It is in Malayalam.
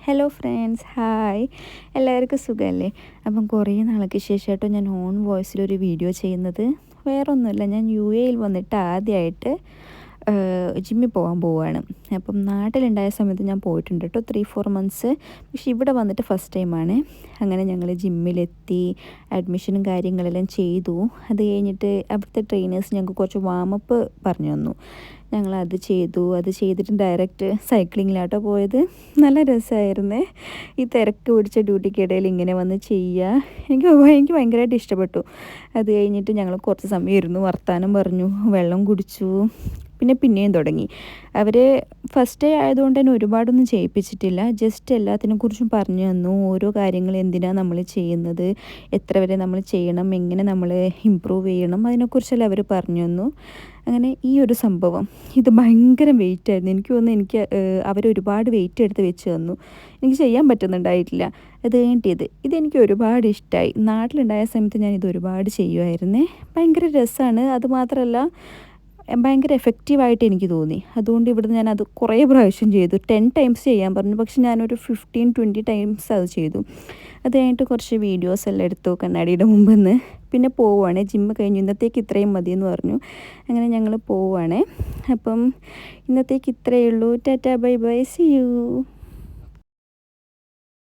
ഹലോ ഫ്രണ്ട്സ് ഹായ് എല്ലാവർക്കും സുഖമല്ലേ അപ്പം കുറേ നാൾക്ക് ശേഷമായിട്ട് ഞാൻ ഓൺ വോയിസിലൊരു വീഡിയോ ചെയ്യുന്നത്. വേറൊന്നുമില്ല ഞാൻ യു എയിൽ വന്നിട്ട് ആദ്യമായിട്ട് ജിമ്മിൽ പോകാൻ പോവുകയാണ് അപ്പം നാട്ടിലുണ്ടായ സമയത്ത് ഞാൻ പോയിട്ടുണ്ട് കേട്ടോ ത്രീ ഫോർ മന്ത്സ് പക്ഷേ ഇവിടെ വന്നിട്ട് ഫസ്റ്റ് ടൈമാണ് അങ്ങനെ ഞങ്ങൾ ജിമ്മിലെത്തി അഡ്മിഷനും കാര്യങ്ങളെല്ലാം ചെയ്തു. അത് കഴിഞ്ഞിട്ട് അവിടുത്തെ ട്രെയിനേഴ്സ് ഞങ്ങൾക്ക് കുറച്ച് വാമപ്പ് പറഞ്ഞു തന്നു. ഞങ്ങൾ അത് ചെയ്തു. അത് ചെയ്തിട്ട് ഡയറക്റ്റ് സൈക്ലിങ്ങിലാട്ടോ പോയത്. നല്ല രസമായിരുന്നേ. ഈ തിരക്ക് പിടിച്ച ഡ്യൂട്ടിക്കിടയിൽ ഇങ്ങനെ വന്ന് ചെയ്യുക. എനിക്ക് എനിക്ക് ഭയങ്കരമായിട്ട് ഇഷ്ടപ്പെട്ടു. അത് കഴിഞ്ഞിട്ട് ഞങ്ങൾ കുറച്ച് സമയം ഇരുന്നു വർത്താനം പറഞ്ഞു. വെള്ളം കുടിച്ചു. പിന്നെ പിന്നെയും തുടങ്ങി. അവർ ഫസ്റ്റ് ഡേ ആയതുകൊണ്ട് തന്നെ ഒരുപാടൊന്നും ചെയ്യിപ്പിച്ചിട്ടില്ല. ജസ്റ്റ് എല്ലാത്തിനെ കുറിച്ചും പറഞ്ഞു തന്നു. ഓരോ കാര്യങ്ങൾ എന്തിനാണ് നമ്മൾ ചെയ്യുന്നത്? എത്ര വരെ നമ്മൾ ചെയ്യണം? എങ്ങനെ നമ്മൾ ഇമ്പ്രൂവ് ചെയ്യണം? അതിനെക്കുറിച്ചെല്ലാം അവർ പറഞ്ഞു തന്നു. അങ്ങനെ ഈ ഒരു സംഭവം. ഇത് ഭയങ്കര വെയിറ്റ് ആയിരുന്നു. എനിക്ക് തോന്നുന്നു എനിക്ക് അവർ ഒരുപാട് വെയിറ്റ് എടുത്ത് വെച്ച് തന്നു. എനിക്ക് ചെയ്യാൻ പറ്റുന്നുണ്ടായിട്ടില്ല. അത് ഇത് ഇതെനിക്ക് ഒരുപാട് ഇഷ്ടമായി നാട്ടിലുണ്ടായ സമയത്ത് ഞാൻ ഇത് ഒരുപാട് ചെയ്യുമായിരുന്നേ. ഭയങ്കര രസമാണ് അതുമാത്രമല്ല ഭയങ്കര എഫക്റ്റീവായിട്ട് എനിക്ക് തോന്നി. അതുകൊണ്ട് ഇവിടുന്ന് ഞാൻ അത് കുറേ പ്രാവശ്യം ചെയ്തു. ടെൻ ടൈംസ് ചെയ്യാൻ പറഞ്ഞു. പക്ഷെ ഞാനൊരു ഫിഫ്റ്റീൻ ട്വന്റി ടൈംസ് അത് ചെയ്തു. അത് കഴിഞ്ഞിട്ട് കുറച്ച് വീഡിയോസ് എല്ലാം എടുത്തു കണ്ണാടിയുടെ മുമ്പിൽ നിന്ന് പിന്നെ പോവുകയാണ് ജിമ്മ് കഴിഞ്ഞു. ഇന്നത്തേക്ക് ഇത്രയും മതി എന്ന് പറഞ്ഞു. അങ്ങനെ ഞങ്ങൾ പോവുകയാണ് അപ്പം ഇന്നത്തേക്ക് ഇത്രയേ ഉള്ളൂ. Tata bye bye. See you